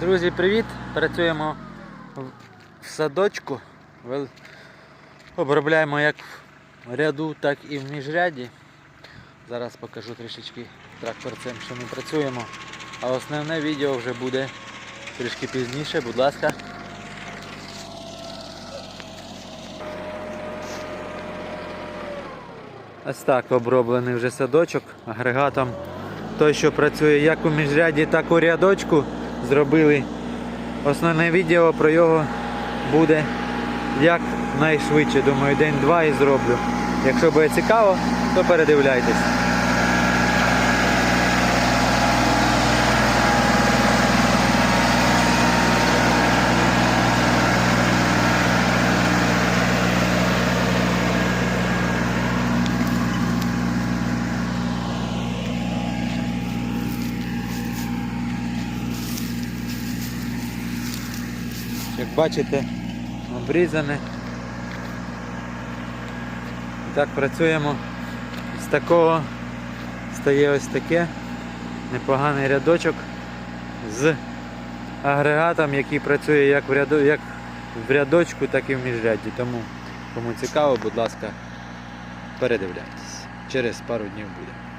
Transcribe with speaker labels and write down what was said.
Speaker 1: Друзі, привіт! Працюємо в садочку. Обробляємо як в ряду, так і в міжряді. Зараз покажу трішечки тракторцем, що ми працюємо. А основне відео вже буде трішки пізніше, будь ласка. Ось так оброблений вже садочок агрегатом. Той, що працює як у міжряді, так і у рядочку. Зробили основне відео про його буде як найшвидше. Думаю, день-два і зроблю. Якщо буде цікаво, то передивляйтесь. Як бачите, обрізане. І так працюємо. З такого стає ось таке непоганий рядочок з агрегатом, який працює як в, ряду, як в рядочку, так і в міжрядді. Тому кому цікаво, будь ласка, передивляйтесь. Через пару днів буде.